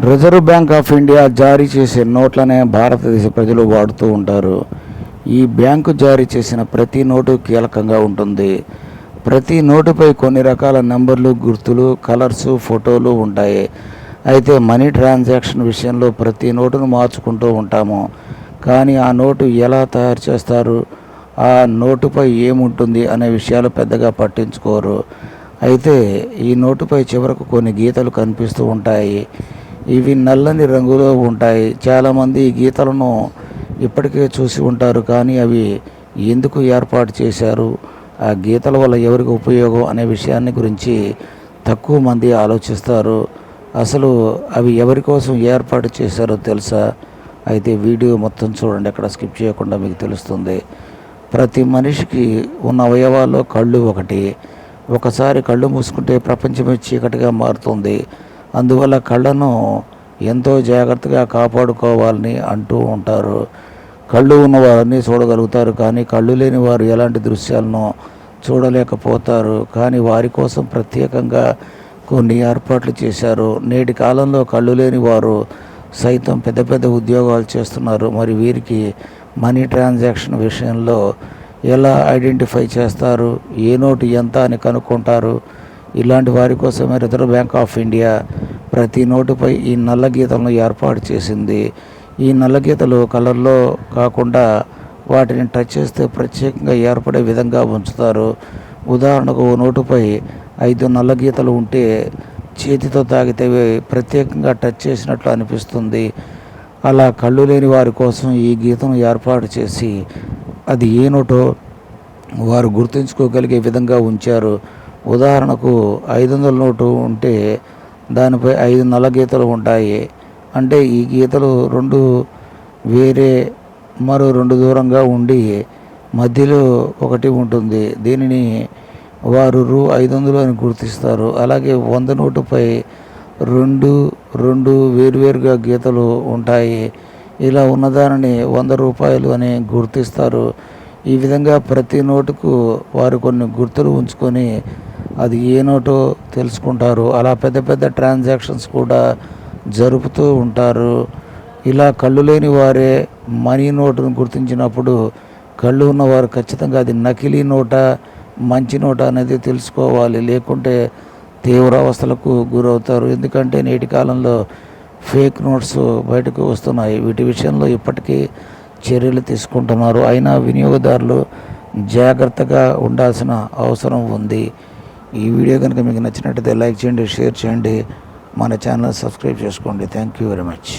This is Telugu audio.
రిజర్వ్ బ్యాంక్ ఆఫ్ ఇండియా జారీ చేసే నోట్లనే భారతదేశ ప్రజలు వాడుతూ ఉంటారు. ఈ బ్యాంకు జారీ చేసిన ప్రతి నోటు కీలకంగా ఉంటుంది. ప్రతి నోటుపై కొన్ని రకాల నెంబర్లు గుర్తులు కలర్స్ ఫోటోలు ఉంటాయి. అయితే మనీ ట్రాన్సాక్షన్ విషయంలో ప్రతి నోటును మార్చుకుంటూ ఉంటాము. కానీ ఆ నోటు ఎలా తయారు చేస్తారు? ఆ నోటుపై ఏముంటుంది అనే విషయాలు పెద్దగా పట్టించుకోరు. అయితే ఈ నోటుపై చివరకు కొన్ని గీతలు కనిపిస్తూ ఉంటాయి. ఇవి నల్లని రంగులో ఉంటాయి. చాలామంది ఈ గీతలను ఇప్పటికే చూసి ఉంటారు. కానీ అవి ఎందుకు ఏర్పాటు చేశారు? ఆ గీతల వల్ల ఎవరికి ఉపయోగం అనే విషయాన్ని గురించి తక్కువ మంది ఆలోచిస్తారు. అసలు అవి ఎవరి కోసం ఏర్పాటు చేశారో తెలుసా? అయితే వీడియో మొత్తం చూడండి. అక్కడ స్కిప్ చేయకుండా మీకు తెలుస్తుంది. ప్రతి మనిషికి ఉన్న అవయవాల్లో కళ్ళు ఒకటి. ఒకసారి కళ్ళు మూసుకుంటే ప్రపంచమే చీకటిగా మారుతుంది. అందువల్ల కళ్ళను ఎంతో జాగ్రత్తగా కాపాడుకోవాలని అంటూ ఉంటారు. కళ్ళు ఉన్నవారన్నీ చూడగలుగుతారు కానీ కళ్ళు లేని వారు ఎలాంటి దృశ్యాలను చూడలేకపోతారు. కానీ వారి కోసం ప్రత్యేకంగా కొన్ని ఏర్పాట్లు చేశారు. నేటి కాలంలో కళ్ళు లేని వారు సైతం పెద్ద పెద్ద ఉద్యోగాలు చేస్తున్నారు. మరి వీరికి మనీ ట్రాన్సాక్షన్ విషయంలో ఎలా ఐడెంటిఫై చేస్తారు? ఏ నోటు ఎంత అని కనుక్కుంటారు? ఇలాంటి వారి కోసమే రిజర్వ్ బ్యాంక్ ఆఫ్ ఇండియా ప్రతి నోటుపై ఈ నల్ల గీతలను ఏర్పాటు చేసింది. ఈ నల్ల గీతలు కలర్లో కాకుండా వాటిని టచ్ చేస్తే ప్రత్యేకంగా ఏర్పడే విధంగా ఉంచుతారు. ఉదాహరణకు ఓ నోటుపై ఐదు నల్ల గీతలు ఉంటే చేతితో తాగితే ప్రత్యేకంగా టచ్ చేసినట్లు అనిపిస్తుంది. అలా కళ్ళు లేని వారి కోసం ఈ గీతను ఏర్పాటు చేసి అది ఏ నోటో వారు గుర్తుంచుకోగలిగే విధంగా ఉంచారు. ఉదాహరణకు ఐదు వందల నోటు ఉంటే దానిపై ఐదు నల్ల గీతలు ఉంటాయి. అంటే ఈ గీతలు రెండు వేరే మరో రెండు దూరంగా ఉండి మధ్యలో ఒకటి ఉంటుంది. దీనిని వారు రూ. ఐదు వందలు అని గుర్తిస్తారు. అలాగే వంద నోటుపై రెండు రెండు వేరువేరుగా గీతలు ఉంటాయి. ఇలా ఉన్నదానిని వంద రూపాయలు అని గుర్తిస్తారు. ఈ విధంగా ప్రతి నోటుకు వారు కొన్ని గుర్తులు ఉంచుకొని అది ఏ నోటో తెలుసుకుంటారు. అలా పెద్ద పెద్ద ట్రాన్సాక్షన్స్ కూడా జరుపుతూ ఉంటారు. ఇలా కళ్ళు లేని వారే మనీ నోటును గుర్తించినప్పుడు కళ్ళు ఉన్నవారు ఖచ్చితంగా అది నకిలీ నోట మంచి నోట అనేది తెలుసుకోవాలి. లేకుంటే తీవ్ర అవస్థలకు గురవుతారు. ఎందుకంటే నేటి కాలంలో ఫేక్ నోట్స్ బయటకు వస్తున్నాయి. వీటి విషయంలో ఇప్పటికీ చర్యలు తీసుకుంటున్నారు. అయినా వినియోగదారులు జాగ్రత్తగా ఉండాల్సిన అవసరం ఉంది. ఈ వీడియో కనుక మీకు నచ్చినట్టయితే లైక్ చేయండి షేర్ చేయండి మన ఛానల్ సబ్స్క్రైబ్ చేసుకోండి. Thank you very much